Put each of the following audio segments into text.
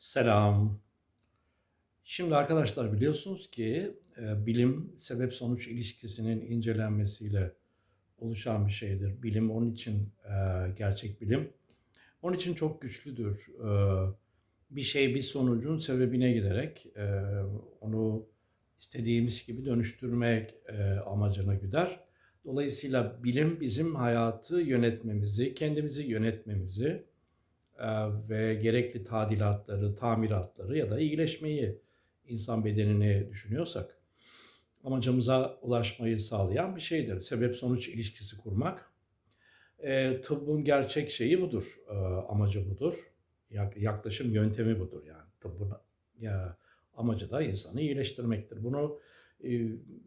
Selam. Şimdi arkadaşlar biliyorsunuz ki e, bilim sebep-sonuç ilişkisinin incelenmesiyle oluşan bir şeydir. Bilim onun için e, gerçek bilim. Onun için çok güçlüdür. E, bir şey bir sonucun sebebine giderek onu istediğimiz gibi dönüştürmek amacına güder. Dolayısıyla bilim bizim hayatı yönetmemizi, kendimizi yönetmemizi, ve gerekli tadilatları, tamiratları ya da iyileşmeyi insan bedenini düşünüyorsak amacımıza ulaşmayı sağlayan bir şeydir. Sebep-sonuç ilişkisi kurmak. E, tıbbın gerçek şeyi budur, e, amacı budur. Yak- Yaklaşım yöntemi budur yani. Tıbbın ya, amacı da insanı iyileştirmektir. Bunu e,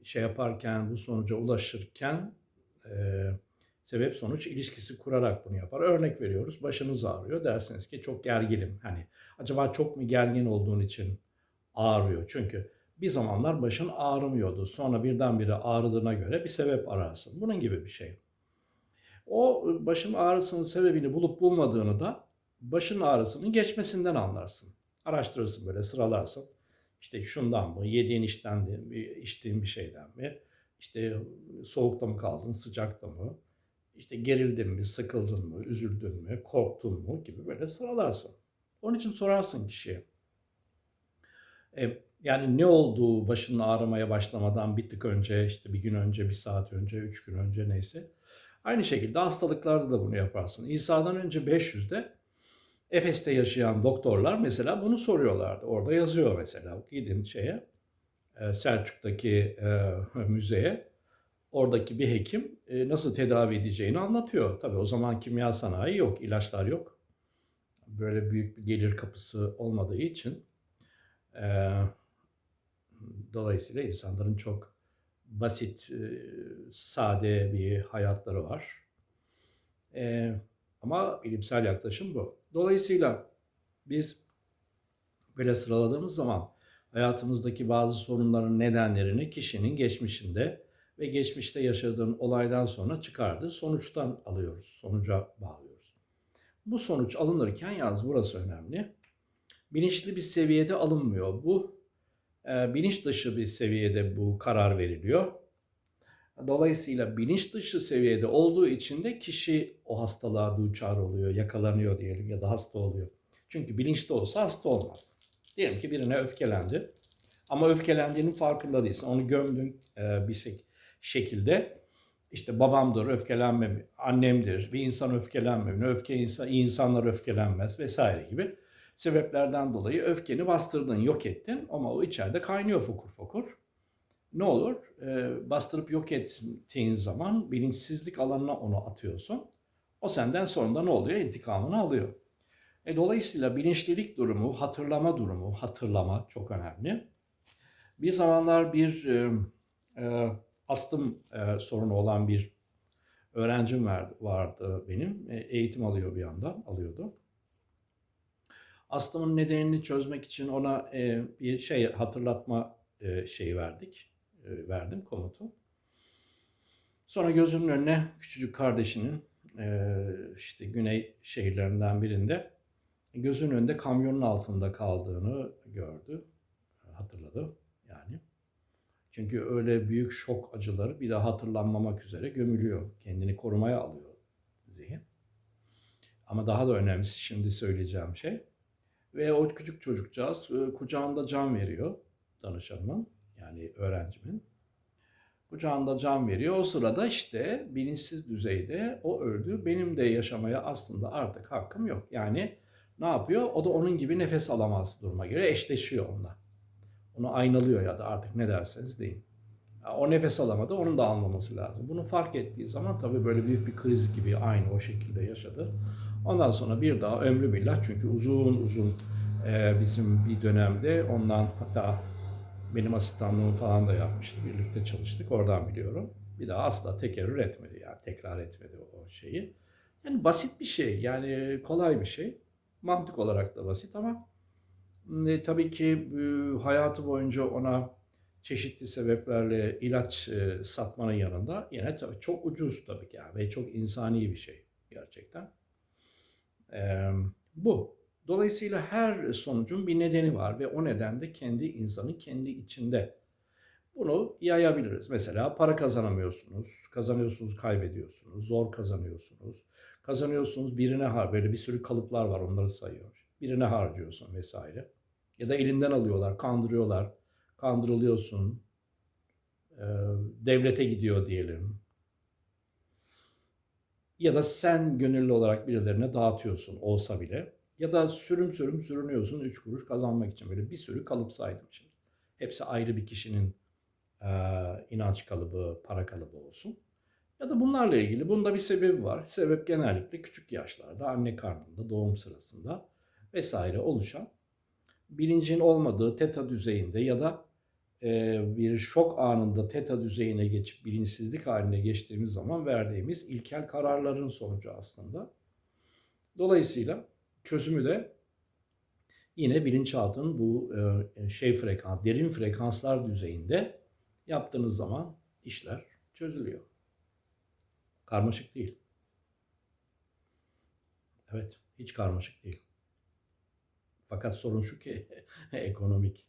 şey yaparken, bu sonuca ulaşırken e, sebep sonuç ilişkisi kurarak bunu yapar. Örnek veriyoruz. Başınız ağrıyor. Dersiniz ki çok gerginim. Hani acaba çok mu gergin olduğun için ağrıyor? Çünkü bir zamanlar başın ağrımıyordu. Sonra birdenbire ağrıdığına göre bir sebep ararsın. Bunun gibi bir şey. O başın ağrısının sebebini bulup bulmadığını da başın ağrısının geçmesinden anlarsın. Araştırırsın böyle sıralarsın. İşte şundan mı, yediğin işten mi, içtiğin bir şeyden mi, işte soğukta mı kaldın, sıcakta mı, işte gerildin mi, sıkıldın mı, üzüldün mü, korktun mu gibi böyle sıralarsın. Onun için sorarsın kişiye. E, yani ne olduğu başının ağrımaya başlamadan bir tık önce, işte bir gün önce, bir saat önce, üç gün önce neyse. Aynı şekilde hastalıklarda da bunu yaparsın. İsa'dan önce 500'de Efes'te yaşayan doktorlar mesela bunu soruyorlardı. Orada yazıyor mesela. Gidin şeye, e, Selçuk'taki e, müzeye oradaki bir hekim e, nasıl tedavi edeceğini anlatıyor. Tabii o zaman kimya sanayi yok, ilaçlar yok. Böyle büyük bir gelir kapısı olmadığı için e, dolayısıyla insanların çok basit, e, sade bir hayatları var. E, ama bilimsel yaklaşım bu. Dolayısıyla biz böyle sıraladığımız zaman hayatımızdaki bazı sorunların nedenlerini kişinin geçmişinde ve geçmişte yaşadığın olaydan sonra çıkardığı sonuçtan alıyoruz. Sonuca bağlıyoruz. Bu sonuç alınırken yalnız burası önemli. Bilinçli bir seviyede alınmıyor. Bu e, bilinç dışı bir seviyede bu karar veriliyor. Dolayısıyla bilinç dışı seviyede olduğu için de kişi o hastalığa duçar oluyor, yakalanıyor diyelim ya da hasta oluyor. Çünkü bilinçli olsa hasta olmaz. Diyelim ki birine öfkelendi. Ama öfkelendiğinin farkında değilsin. Onu gömdün e, bir şey, şekilde. İşte babamdır, öfkelenmem, annemdir, bir insan öfkelenmem, öfke insan, insanlar öfkelenmez vesaire gibi sebeplerden dolayı öfkeni bastırdın, yok ettin ama o içeride kaynıyor fokur fokur. Ne olur? Ee, bastırıp yok ettiğin zaman bilinçsizlik alanına onu atıyorsun. O senden sonra ne oluyor? İntikamını alıyor. E, dolayısıyla bilinçlilik durumu, hatırlama durumu, hatırlama çok önemli. Bir zamanlar bir e, e, astım e, sorunu olan bir öğrencim vardı, vardı benim. E, eğitim alıyor bir yandan, alıyordu. Astımın nedenini çözmek için ona e, bir şey hatırlatma e, şeyi verdik. E, verdim komutu. Sonra gözümün önüne küçücük kardeşinin e, işte güney şehirlerinden birinde gözünün önünde kamyonun altında kaldığını gördü. Hatırladı yani. Çünkü öyle büyük şok acıları bir daha hatırlanmamak üzere gömülüyor. Kendini korumaya alıyor zihin. Ama daha da önemlisi şimdi söyleyeceğim şey. Ve o küçük çocukcağız e, kucağında can veriyor danışanımın yani öğrencimin. Kucağında can veriyor. O sırada işte bilinçsiz düzeyde o öldü. Benim de yaşamaya aslında artık hakkım yok. Yani ne yapıyor? O da onun gibi nefes alamaz duruma göre eşleşiyor onunla. Onu aynalıyor ya da artık ne derseniz deyin. O nefes alamadı, onun da almaması lazım. Bunu fark ettiği zaman tabii böyle büyük bir kriz gibi aynı o şekilde yaşadı. Ondan sonra bir daha ömrü billah çünkü uzun uzun e, bizim bir dönemde ondan hatta benim asistanlığımı falan da yapmıştı. Birlikte çalıştık. Oradan biliyorum. Bir daha asla tekerrür etmedi yani. Tekrar etmedi o şeyi. Yani basit bir şey. Yani kolay bir şey. Mantık olarak da basit ama e, tabii ki e, hayatı boyunca ona çeşitli sebeplerle ilaç e, satmanın yanında yine tabii çok ucuz tabii ki yani ve çok insani bir şey gerçekten. E, bu. Dolayısıyla her sonucun bir nedeni var ve o neden de kendi insanın kendi içinde. Bunu yayabiliriz. Mesela para kazanamıyorsunuz, kazanıyorsunuz, kaybediyorsunuz, zor kazanıyorsunuz. Kazanıyorsunuz birine har böyle bir sürü kalıplar var onları sayıyor. Birine harcıyorsun vesaire. Ya da elinden alıyorlar, kandırıyorlar. Kandırılıyorsun. Ee, devlete gidiyor diyelim. Ya da sen gönüllü olarak birilerine dağıtıyorsun olsa bile. Ya da sürüm sürüm sürünüyorsun 3 kuruş kazanmak için. Böyle bir sürü kalıp saydım şimdi. Hepsi ayrı bir kişinin e, inanç kalıbı, para kalıbı olsun. Ya da bunlarla ilgili. Bunda bir sebebi var. Sebep genellikle küçük yaşlarda, anne karnında, doğum sırasında vesaire oluşan bilincin olmadığı teta düzeyinde ya da e, bir şok anında teta düzeyine geçip bilinçsizlik haline geçtiğimiz zaman verdiğimiz ilkel kararların sonucu aslında. Dolayısıyla çözümü de yine bilinçaltının bu e, şey frekans, derin frekanslar düzeyinde yaptığınız zaman işler çözülüyor. Karmaşık değil. Evet, hiç karmaşık değil. Fakat sorun şu ki ekonomik.